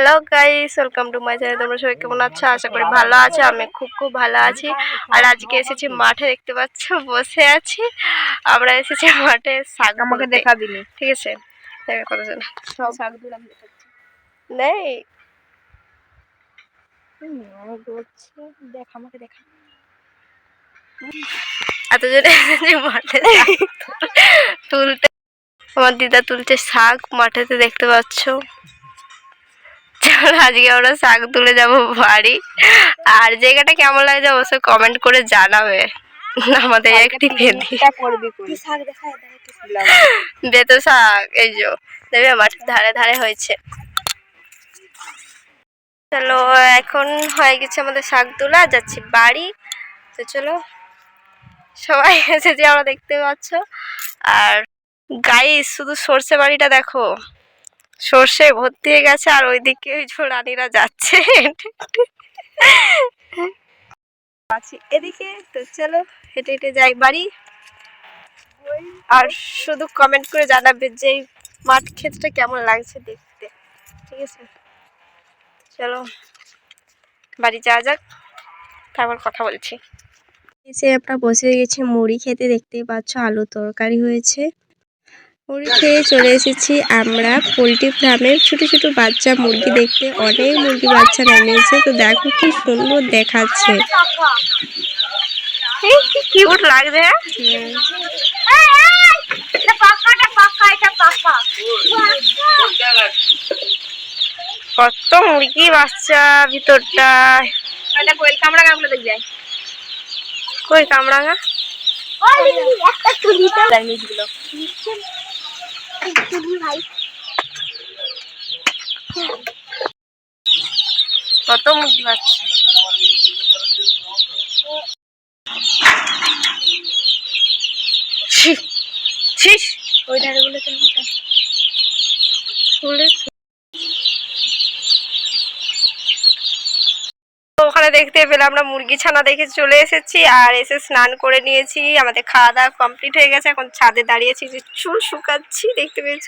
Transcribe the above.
Hello guys welcome to my channel তোমরা সবাই কেমন আছো? আশা করি ভালো আছো আমি খুব খুব ভালো আছি। আর আজকে এসেছি মাঠে দেখতে পাচ্ছ বসে আছি। আমরা এসেছি মাঠে শাক আমাকে তুলতে। দেখাবি ঠিক আছে দেখো কত জন সব শাক দিলাম নেই। দেখ আমাকে দেখা। এত জোরে এসেছি মাঠে শাক তুলতে। আমার দিদা তুলছে শাক মাঠেতে দেখতে পাচ্ছ। চলো আজকে আমরা শাক তুলে যাব বাড়ি। আর জায়গাটা কেমন লাগছে অবশ্যই কমেন্ট করে জানাবে। আমাদের একটি শাক বেতো শাক এই যে দেবে মাঠের ধারে ধারে হয়েছে। চলো এখন হয়ে গেছে আমাদের শাক তোলা যাচ্ছি বাড়ি। তো চলো সবাই এসেছে আমরা দেখতে পাচ্ছ। আর গাই শুধু সর্ষে বাড়িটা দেখো। সর্ষে ভর্তি হয়ে গেছে আর ওইদিকে ওই যে রানীরা যাচ্ছে। আছি। এদিকে তো চলো, হেঁটে হেঁটে যাই বাড়ি। আর শুধু কমেন্ট করে জানাবে যে মাঠ ক্ষেতটা কেমন লাগছে দেখতে। ঠিক আছে? চলো, বাড়ি যাওয়া যাক। তারপর কথা বলছি। এসে আমরা বসে গেছি মুড়ি খেতে, দেখতেই পাচ্ছ আলু তরকারি হয়েছে। মুড়ি খেয়ে চলে এসেছি আমরা পোলট্রি ফার্মের ছোট ছোট বাচ্চা মুরগি দেখতে অনেক মুরগি বাচ্চা নামিয়েছে তো দেখো কি সুন্দর দেখাচ্ছে। এই কি কিউট লাগছে। হ্যাঁ? কত মুরগি বাচ্চা ভিতরটা এটা কোয়েল কামড়া কামড়া দেখ যায় কই কামড়াঙ্গা তাই মিছগুলো কত মুরগি বাচ্চা ছি, ছিস ওই ধারে বলে তো ওখানে দেখতে পেলাম আমরা মুরগি ছানা দেখে চলে এসেছি আর এসে স্নান করে নিয়েছি। আমাদের খাওয়া দাওয়া কমপ্লিট হয়ে গেছে। এখন ছাদে দাঁড়িয়েছি যে চুল শুকাচ্ছি, দেখতে পেয়েছ?